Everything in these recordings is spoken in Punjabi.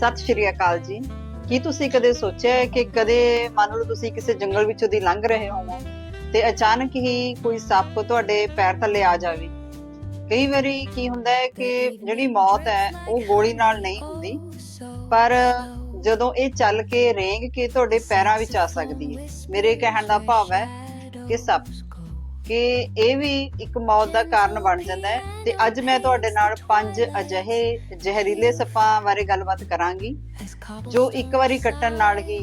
ਸਤਿ ਸ਼੍ਰੀ ਅਕਾਲ ਜੀ। ਕੀ ਤੁਸੀਂ ਕਦੇ ਸੋਚਿਆ ਹੈ ਕਿ ਕਦੇ ਮੰਨ ਲਓ ਤੁਸੀਂ ਕਿਸੇ ਜੰਗਲ ਵਿੱਚੋਂ ਦੀ ਲੰਘ ਰਹੇ ਹੋ ਤੇ ਅਚਾਨਕ ਹੀ ਕੋਈ ਸੱਪ ਤੁਹਾਡੇ ਪੈਰ ਥੱਲੇ ਆ ਜਾਵੇ? ਕਈ ਵਾਰੀ ਕੀ ਹੁੰਦਾ ਹੈ ਕਿ ਜਿਹੜੀ ਮੌਤ ਹੈ, ਉਹ ਗੋਲੀ ਨਾਲ ਨਹੀਂ ਹੁੰਦੀ, ਪਰ ਜਦੋਂ ਇਹ ਚੱਲ ਕੇ ਰੇਂਗ ਕੇ ਤੁਹਾਡੇ ਪੈਰਾਂ ਵਿੱਚ ਆ ਸਕਦੀ ਹੈ, ਮੇਰੇ ਕਹਿਣ ਦਾ ਭਾਵ ਹੈ ਕਿ ਸੱਪ ਕਿ ਇਹ ਵੀ ਇੱਕ ਮੌਤ ਦਾ ਕਾਰਨ ਬਣ ਜਾਂਦਾ ਹੈ। ਤੇ ਅੱਜ ਮੈਂ ਤੁਹਾਡੇ ਨਾਲ ਪੰਜ ਅਜਿਹੇ ਜ਼ਹਿਰੀਲੇ ਸੱਪਾਂ ਬਾਰੇ ਗੱਲਬਾਤ ਕਰਾਂਗੀ, ਜੋ ਇੱਕ ਵਾਰੀ ਕੱਟਣ ਨਾਲ ਹੀ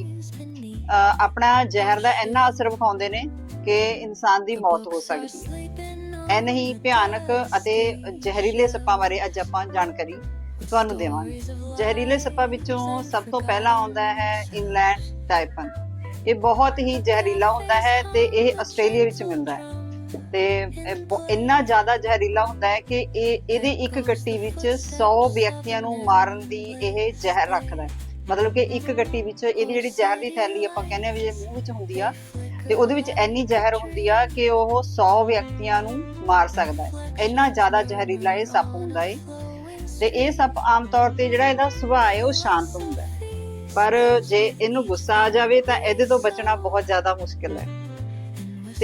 ਆਪਣਾ ਜ਼ਹਿਰ ਦਾ ਇੰਨਾ ਅਸਰ ਵਿਖਾਉਂਦੇ ਨੇ ਕਿ ਇਨਸਾਨ ਦੀ ਮੌਤ ਹੋ ਸਕਦੀ ਹੈ। ਐਨ ਹੀ ਭਿਆਨਕ ਅਤੇ ਜ਼ਹਿਰੀਲੇ ਸੱਪਾਂ ਬਾਰੇ ਅੱਜ ਆਪਾਂ ਜਾਣਕਾਰੀ ਤੁਹਾਨੂੰ ਦੇਵਾਂਗੇ। ਜ਼ਹਿਰੀਲੇ ਸੱਪਾਂ ਵਿੱਚੋਂ ਸਭ ਤੋਂ ਪਹਿਲਾਂ ਆਉਂਦਾ ਹੈ ਇਨਲੈਂਡ ਟਾਈਪਨ ਇਹ ਬਹੁਤ ਹੀ ਜ਼ਹਿਰੀਲਾ ਹੁੰਦਾ ਹੈ ਤੇ ਇਹ ਆਸਟ੍ਰੇਲੀਆ ਵਿੱਚ ਮਿਲਦਾ ਹੈ। ਤੇ ਇੰਨਾ ਜ਼ਿਆਦਾ ਜ਼ਹਿਰੀਲਾ ਹੁੰਦਾ ਹੈ ਕਿ ਇਹ, ਇਹਦੇ ਇੱਕ ਗੱਟੀ ਵਿੱਚ 100 ਵਿਅਕਤੀਆਂ ਨੂੰ ਮਾਰਨ ਦੀ ਇਹ ਜ਼ਹਿਰ ਰੱਖਦਾ ਹੈ। ਮਤਲਬ ਕਿ ਇੱਕ ਗੱਟੀ ਵਿੱਚ ਇਹਦੀ ਜਿਹੜੀ ਜ਼ਹਿਰ ਦੀ ਥੈਲੀ ਆਪਾਂ ਕਹਿੰਦੇ ਆ ਵੀ ਇਹ ਮੂੰਹ ਵਿੱਚ ਹੁੰਦੀ ਆ, ਤੇ ਉਹਦੇ ਵਿੱਚ ਇੰਨੀ ਜ਼ਹਿਰ ਹੁੰਦੀ ਆ ਕਿ ਉਹ 100 ਵਿਅਕਤੀਆਂ ਨੂੰ ਮਾਰ ਸਕਦਾ ਹੈ। ਇੰਨਾ ਜ਼ਿਆਦਾ ਜ਼ਹਿਰੀਲਾ ਇਹ ਸੱਪ ਹੁੰਦਾ ਹੈ ਤੇ ਇਹ ਸੱਪ ਆਮ ਤੌਰ ਤੇ ਜਿਹੜਾ ਇਹਦਾ ਸੁਭਾਅ ਹੈ ਉਹ ਸ਼ਾਂਤ ਹੁੰਦਾ ਹੈ। ਪਰ ਜੇ ਇਹਨੂੰ ਗੁੱਸਾ ਆ ਜਾਵੇ ਤਾਂ ਇਹਦੇ ਤੋਂ ਬਚਣਾ ਬਹੁਤ ਜ਼ਿਆਦਾ ਮੁਸ਼ਕਿਲ ਹੈ।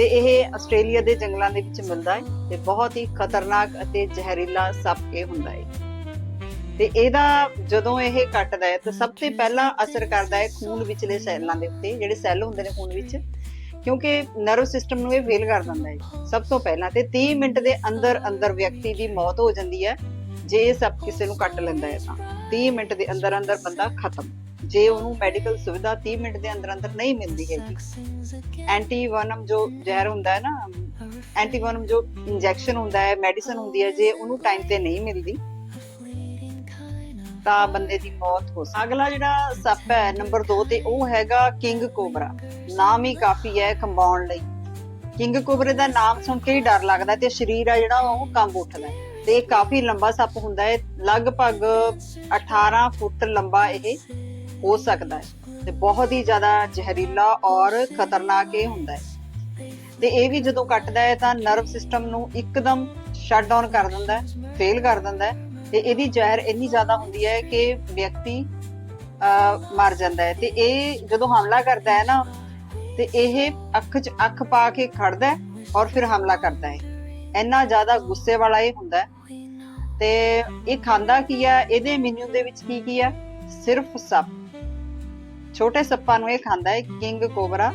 ਤੇ ਇਹ ਆਸਟ੍ਰੇਲੀਆ ਦੇ ਜੰਗਲਾਂ ਦੇ ਵਿੱਚ ਮਿਲਦਾ ਹੈ ਤੇ ਬਹੁਤ ਹੀ ਖਤਰਨਾਕ ਅਤੇ ਜ਼ਹਿਰੀਲਾ ਸੱਪ ਇਹ ਹੁੰਦਾ ਹੈ। ਤੇ ਇਹਦਾ ਜਦੋਂ ਇਹ ਕੱਟਦਾ ਹੈ ਤਾਂ ਸਭ ਤੋਂ ਪਹਿਲਾਂ ਅਸਰ ਕਰਦਾ ਹੈ ਖੂਨ ਵਿਚਲੇ ਸੈੱਲਾਂ ਦੇ ਉੱਤੇ, ਜਿਹੜੇ ਸੈੱਲ ਹੁੰਦੇ ਨੇ ਖੂਨ ਵਿੱਚ, ਕਿਉਂਕਿ ਨਰਵ ਸਿਸਟਮ ਨੂੰ ਇਹ ਫੇਲ ਕਰ ਦਿੰਦਾ ਹੈ ਸਭ ਤੋਂ ਪਹਿਲਾਂ ਤੇ 30 ਮਿੰਟ ਦੇ ਅੰਦਰ ਅੰਦਰ ਵਿਅਕਤੀ ਦੀ ਮੌਤ ਹੋ ਜਾਂਦੀ ਹੈ, ਜੇ ਇਹ ਸੱਪ ਕਿਸੇ ਨੂੰ ਕੱਟ ਲੈਂਦਾ ਹੈ ਤਾਂ। 30 ਮਿੰਟ ਦੇ ਅੰਦਰ ਅੰਦਰ ਬੰਦਾ ਖਤਮ। ਜੇ ਉਹਨੂੰ ਮੈਡੀਕਲ ਸੁਵਿਧਾ 30 ਮਿੰਟ ਦੇ ਅੰਦਰ ਅੰਦਰ ਨਹੀਂ ਮਿਲਦੀ ਹੈਗੀ। ਐਂਟੀ ਵਨਮ ਜੋ ਜ਼ਹਿਰ ਹੁੰਦਾ ਹੈ ਨਾ ਐਂਟੀ ਵਨਮ ਜੋ ਇੰਜੈਕਸ਼ਨ ਹੁੰਦਾ ਹੈ ਮੈਡੀਸਨ ਹੁੰਦੀ ਹੈ, ਜੇ ਉਹਨੂੰ ਟਾਈਮ ਤੇ ਨਹੀਂ ਮਿਲਦੀ, ਤਾਂ ਬੰਦੇ ਦੀ ਮੌਤ ਹੋ ਸਕਦੀ ਅਗਲਾ ਜਿਹੜਾ ਸੱਪ ਹੈ ਨੰਬਰ 2 ਤੇ ਉਹ ਹੈਗਾ ਕਿੰਗ ਕੋਬਰਾ ਨਾਮ ਹੀ ਕਾਫੀ ਹੈ ਕੰਬਾਉਣ ਲਈ। ਕਿੰਗ ਕੋਬਰੇ ਦਾ ਨਾਮ ਸੁਣ ਕੇ ਹੀ ਡਰ ਲੱਗਦਾ ਤੇ ਸਰੀਰ ਆ ਜਿਹੜਾ ਉਹ ਕੰਬ ਉੱਠਦਾ ਤੇ ਕਾਫੀ ਲੰਬਾ ਸੱਪ ਹੁੰਦਾ ਹੈ, ਲਗਭਗ 18 ਫੁੱਟ ਲੰਬਾ ਇਹ। ਹੋ ਸਕਦਾ ਹੈ ਤੇ ਬਹੁਤ ਹੀ ਜ਼ਿਆਦਾ ਜ਼ਹਿਰੀਲਾ ਔਰ ਖਤਰਨਾਕ ਇਹ ਹੁੰਦਾ ਹੈ। ਤੇ ਇਹ ਵੀ ਜਦੋਂ ਕੱਟਦਾ ਹੈ ਤਾਂ ਨਰਵ ਸਿਸਟਮ ਨੂੰ ਇੱਕਦਮ ਸ਼ਟ ਡਾਊਨ ਕਰ ਦਿੰਦਾ ਹੈ, ਫੇਲ ਕਰ ਦਿੰਦਾ ਹੈ ਤੇ ਇਹਦੀ ਜ਼ਹਿਰ ਇੰਨੀ ਜ਼ਿਆਦਾ ਹੁੰਦੀ ਹੈ ਕਿ ਵਿਅਕਤੀ ਮਰ ਜਾਂਦਾ ਹੈ। ਤੇ ਇਹ ਜਦੋਂ ਹਮਲਾ ਕਰਦਾ ਹੈ ਨਾ, ਤੇ ਇਹ ਅੱਖ 'ਚ ਅੱਖ ਪਾ ਕੇ ਖੜਦਾ ਔਰ ਫਿਰ ਹਮਲਾ ਕਰਦਾ ਹੈ। ਇੰਨਾ ਜ਼ਿਆਦਾ ਗੁੱਸੇ ਵਾਲਾ ਇਹ ਹੁੰਦਾ ਹੈ। ਤੇ ਇਹ ਖਾਂਦਾ ਕੀ ਹੈ? ਇਹਦੇ ਮੈਨੂ ਦੇ ਵਿੱਚ ਕੀ ਕੀ ਹੈ? ਸਿਰਫ ਸੱਪ। ਛੋਟੇ ਸੱਪਾਂ ਨੂੰ ਇਹ ਖਾਂਦਾ ਹੈ, ਕਿੰਗ ਕੋਬਰਾ।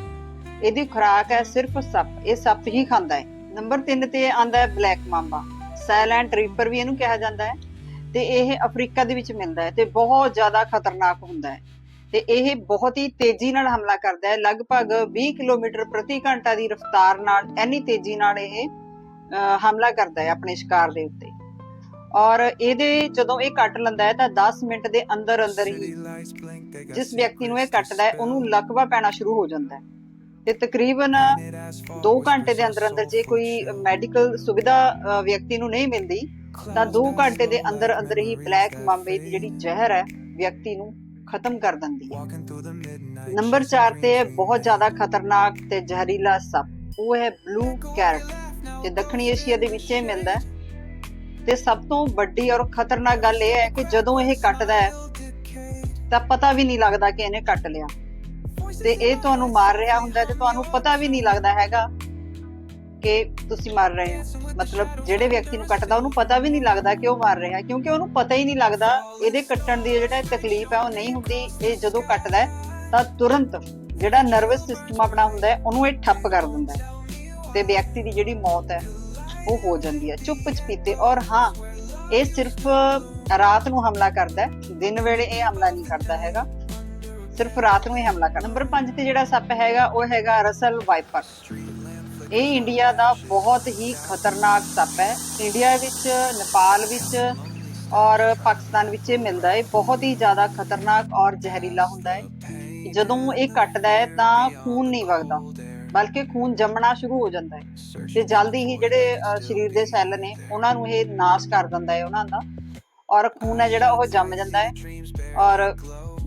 ਇਹਦੀ ਖੁਰਾਕ ਹੈ ਸਿਰਫ ਸੱਪ, ਇਹ ਸੱਪ ਹੀ ਖਾਂਦਾ ਹੈ। ਨੰਬਰ 3 ਤੇ ਆਂਦਾ ਹੈ ਬਲੈਕ ਮਾਂਬਾ ਸਾਇਲੈਂਟ ਰੀਪਰ ਵੀ ਇਹਨੂੰ ਕਿਹਾ ਜਾਂਦਾ ਹੈ। ਤੇ ਇਹ ਅਫਰੀਕਾ ਦੇ ਵਿੱਚ ਮਿਲਦਾ ਹੈ ਤੇ ਬਹੁਤ ਜ਼ਿਆਦਾ ਖਤਰਨਾਕ ਹੁੰਦਾ ਹੈ। ਤੇ ਇਹ ਬਹੁਤ ਹੀ ਤੇਜ਼ੀ ਨਾਲ ਹਮਲਾ ਕਰਦਾ ਹੈ। ਲਗਭਗ 20 ਕਿਲੋਮੀਟਰ ਪ੍ਰਤੀ ਘੰਟਾ ਦੀ ਰਫ਼ਤਾਰ ਨਾਲ ਇੰਨੀ ਤੇਜ਼ੀ ਨਾਲ ਇਹ ਹਮਲਾ ਕਰਦਾ ਹੈ ਆਪਣੇ ਸ਼ਿਕਾਰ ਦੇ ਉੱਤੇ। ਔਰ ਇਹਦੇ ਜਦੋਂ ਇਹ ਕੱਟ ਲੈਂਦਾ ਹੈ ਤਾਂ 10 ਮਿੰਟ ਦੇ ਅੰਦਰ ਅੰਦਰ ਹੀ ਜਿਸ ਵਿਅਕਤੀ ਨੂੰ ਇਹ ਕੱਟਦਾ ਹੈ ਉਹਨੂੰ ਲਕਵਾ ਪੈਣਾ ਸ਼ੁਰੂ ਹੋ ਜਾਂਦਾ ਹੈ। ਤੇ ਤਕਰੀਬਨ 2 ਘੰਟੇ ਦੇ ਅੰਦਰ ਅੰਦਰ ਜੇ ਕੋਈ ਮੈਡੀਕਲ ਸੁਵਿਧਾ ਵਿਅਕਤੀ ਨੂੰ ਨਹੀਂ ਮਿਲਦੀ ਤਾਂ 2 ਘੰਟੇ ਦੇ ਅੰਦਰ ਅੰਦਰ ਹੀ ਬਲੈਕ ਮਾਂਬੇ ਦੀ ਜਿਹੜੀ ਜ਼ਹਿਰ ਹੈ ਵਿਅਕਤੀ ਨੂੰ ਖਤਮ ਕਰ ਦਿੰਦੀ ਹੈ। ਨੰਬਰ 4 ਤੇ ਹੈ ਬਹੁਤ ਜ਼ਿਆਦਾ ਖਤਰਨਾਕ ਤੇ ਜ਼ਹਿਰੀਲਾ ਸੱਪ ਉਹ ਹੈ ਬਲੂ ਕੈਰਟ ਤੇ ਦੱਖਣੀ ਏਸ਼ੀਆ ਦੇ ਵਿੱਚ ਇਹ ਮਿਲਦਾ ਹੈ। ਤੇ ਸਭ ਤੋਂ ਵੱਡੀ ਔਰ ਖਤਰਨਾਕ ਗੱਲ ਇਹ ਹੈ ਕਿ ਜਦੋਂ ਇਹ ਕੱਟਦਾ ਹੈ, ਤਾਂ ਪਤਾ ਵੀ ਨਹੀਂ ਲੱਗਦਾ ਕਿ ਇਹਨੇ ਕੱਟ ਲਿਆ। ਤੇ ਇਹ ਤੁਹਾਨੂੰ ਮਾਰ ਰਿਹਾ ਹੁੰਦਾ ਤੇ ਤੁਹਾਨੂੰ ਪਤਾ ਵੀ ਨਹੀਂ ਲੱਗਦਾ ਹੈਗਾ ਕਿ ਤੁਸੀਂ ਮਾਰ ਰਹੇ ਹੋ। ਮਤਲਬ ਜਿਹੜੇ ਵਿਅਕਤੀ ਨੂੰ ਕੱਟਦਾ, ਉਹਨੂੰ ਪਤਾ ਵੀ ਨਹੀਂ ਲੱਗਦਾ ਕਿ ਉਹ ਮਾਰ ਰਿਹਾ, ਕਿਉਂਕਿ ਉਹਨੂੰ ਪਤਾ ਹੀ ਨਹੀਂ ਲੱਗਦਾ ਇਹਦੇ ਕੱਟਣ ਦੀ ਜਿਹੜਾ ਤਕਲੀਫ ਹੈ, ਉਹ ਨਹੀਂ ਹੁੰਦੀ। ਇਹ ਜਦੋਂ ਕੱਟਦਾ ਹੈ, ਤਾਂ ਤੁਰੰਤ ਜਿਹੜਾ ਨਰਵਸ ਸਿਸਟਮ ਆਪਣਾ ਹੁੰਦਾ ਹੈ, ਉਹਨੂੰ ਇਹ ਠੱਪ ਕਰ ਦਿੰਦਾ ਹੈ। ਤੇ ਵਿਅਕਤੀ ਦੀ ਜਿਹੜੀ ਮੌਤ ਹੈ ਉਹ ਹੋ ਜਾਂਦੀ ਹੈ ਚੁੱਪ ਚਪੀਤੇ ਔਰ ਹਾਂ, ਇਹ ਸਿਰਫ ਰਾਤ ਨੂੰ ਹਮਲਾ ਕਰਦਾ ਹੈ, ਦਿਨ ਵੇਲੇ ਇਹ ਹਮਲਾ ਨਹੀਂ ਕਰਦਾ ਹੈਗਾ। ਸਿਰਫ ਰਾਤ ਨੂੰ ਹੀ ਹਮਲਾ ਕਰਦਾ। ਨੰਬਰ 5 ਤੇ ਜਿਹੜਾ ਸੱਪ ਹੈਗਾ, ਉਹ ਹੈਗਾ ਰਸਲ ਵਾਈਪਰ। ਇਹ ਇੰਡੀਆ ਦਾ ਬਹੁਤ ਹੀ ਖਤਰਨਾਕ ਸੱਪ ਹੈ। ਇੰਡੀਆ ਵਿੱਚ, ਨੇਪਾਲ ਵਿੱਚ ਔਰ ਪਾਕਿਸਤਾਨ ਵਿੱਚ ਇਹ ਮਿਲਦਾ ਹੈ। ਬਹੁਤ ਹੀ ਜ਼ਿਆਦਾ ਖਤਰਨਾਕ ਔਰ ਜ਼ਹਿਰੀਲਾ ਹੁੰਦਾ ਹੈ। ਜਦੋਂ ਇਹ ਕੱਟਦਾ ਹੈ, ਤਾਂ ਖੂਨ ਨਹੀਂ ਵਗਦਾ। ਬਲਕਿ ਖੂਨ ਜੰਮਣਾ ਸ਼ੁਰੂ ਹੋ ਜਾਂਦਾ ਹੈ ਤੇ ਜਲਦੀ ਹੀ ਜਿਹੜੇ ਸਰੀਰ ਦੇ ਸੈੱਲ ਨੇ ਉਹਨਾਂ ਨੂੰ ਇਹ ਨਾਸ਼ ਕਰ ਦਿੰਦਾ ਹੈ ਉਹਨਾਂ ਦਾ ਔਰ ਖੂਨ ਹੈ ਜਿਹੜਾ ਉਹ ਜੰਮ ਜਾਂਦਾ ਹੈ ਔਰ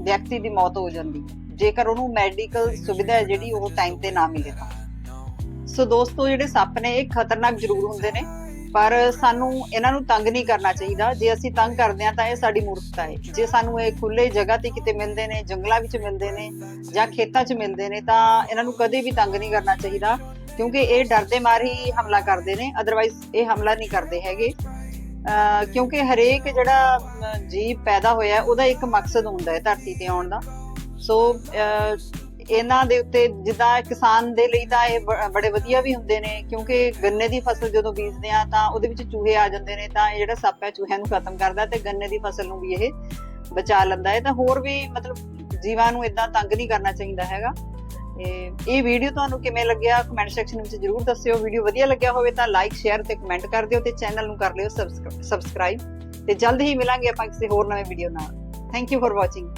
ਵਿਅਕਤੀ ਦੀ ਮੌਤ ਹੋ ਜਾਂਦੀ ਹੈ। ਜੇਕਰ ਉਹਨੂੰ ਮੈਡੀਕਲ ਸੁਵਿਧਾ ਜਿਹੜੀ ਉਹ ਟਾਈਮ ਤੇ ਨਾ ਮਿਲੇ ਤਾਂ। ਸੋ ਦੋਸਤੋ ਜਿਹੜੇ ਸੱਪ ਨੇ ਇਹ ਖਤਰਨਾਕ ਜ਼ਰੂਰ ਹੁੰਦੇ ਨੇ। ਪਰ ਸਾਨੂੰ ਇਹਨਾਂ ਨੂੰ ਤੰਗ ਨਹੀਂ ਕਰਨਾ ਚਾਹੀਦਾ। ਜੇ ਅਸੀਂ ਤੰਗ ਕਰਦੇ ਹਾਂ ਤਾਂ ਇਹ ਸਾਡੀ ਮੂਰਖਤਾ ਹੈ। ਜੇ ਸਾਨੂੰ ਇਹ ਖੁੱਲੇ ਜਗ੍ਹਾ ਤੇ ਕਿਤੇ ਮਿਲਦੇ ਨੇ ਜੰਗਲਾਂ ਵਿੱਚ ਮਿਲਦੇ ਨੇ ਜਾਂ ਖੇਤਾਂ 'ਚ ਮਿਲਦੇ ਨੇ ਤਾਂ ਇਹਨਾਂ ਨੂੰ ਕਦੇ ਵੀ ਤੰਗ ਨਹੀਂ ਕਰਨਾ ਚਾਹੀਦਾ ਕਿਉਂਕਿ ਇਹ ਡਰਦੇ ਮਾਰ ਹੀ ਹਮਲਾ ਕਰਦੇ ਨੇ। ਅਦਰਵਾਈਜ਼ ਇਹ ਹਮਲਾ ਨਹੀਂ ਕਰਦੇ ਹੈਗੇ। ਅਹ ਕਿਉਂਕਿ ਹਰੇਕ ਜਿਹੜਾ ਜੀਵ ਪੈਦਾ ਹੋਇਆ ਉਹਦਾ ਇੱਕ ਮਕਸਦ ਹੁੰਦਾ ਹੈ ਧਰਤੀ ਤੇ ਆਉਣ ਦਾ। ਸੋ ਅਹ, ਇਹਨਾਂ ਦੇ ਉੱਤੇ ਜਿੱਦਾਂ ਕਿਸਾਨ ਦੇ ਲਈ ਤਾਂ ਇਹ ਬੜੇ ਵਧੀਆ ਵੀ ਹੁੰਦੇ ਨੇ, ਕਿਉਂਕਿ ਗੰਨੇ ਦੀ ਫਸਲ ਜਦੋਂ ਬੀਜਦੇ ਆ ਤਾਂ ਉਹਦੇ ਵਿੱਚ ਚੂਹੇ ਆ ਜਾਂਦੇ ਨੇ, ਤਾਂ ਇਹ ਜਿਹੜਾ ਸੱਪ ਹੈ ਚੂਹਿਆਂ ਨੂੰ ਖਤਮ ਕਰਦਾ ਤੇ ਗੰਨੇ ਦੀ ਫਸਲ ਨੂੰ ਵੀ ਇਹ ਬਚਾ ਲੈਂਦਾ ਹੈ। ਤਾਂ ਹੋਰ ਵੀ ਮਤਲਬ ਜੀਵਾਂ ਨੂੰ ਇਦਾਂ ਤੰਗ ਨਹੀਂ ਕਰਨਾ ਚਾਹੀਦਾ ਹੈਗਾ। ਤੇ ਇਹ ਵੀਡੀਓ ਤੁਹਾਨੂੰ ਕਿਵੇਂ ਲੱਗਿਆ ਕਮੈਂਟ ਸੈਕਸ਼ਨ ਵਿੱਚ ਜਰੂਰ ਦੱਸਿਓ। ਵੀਡੀਓ ਵਧੀਆ ਲੱਗਿਆ ਹੋਵੇ ਤਾਂ ਲਾਈਕ ਸ਼ੇਅਰ ਤੇ ਕਮੈਂਟ ਕਰ ਦਿਓ ਤੇ ਚੈਨਲ ਨੂੰ ਕਰ ਲਿਓ ਸਬਸਕ੍ਰਾਈਬ ਤੇ ਜਲਦ ਹੀ ਮਿਲਾਂਗੇ ਆਪਾਂ ਕਿਸੇ ਹੋਰ ਨਵੇਂ ਵੀਡੀਓ ਨਾਲ। Thank you for watching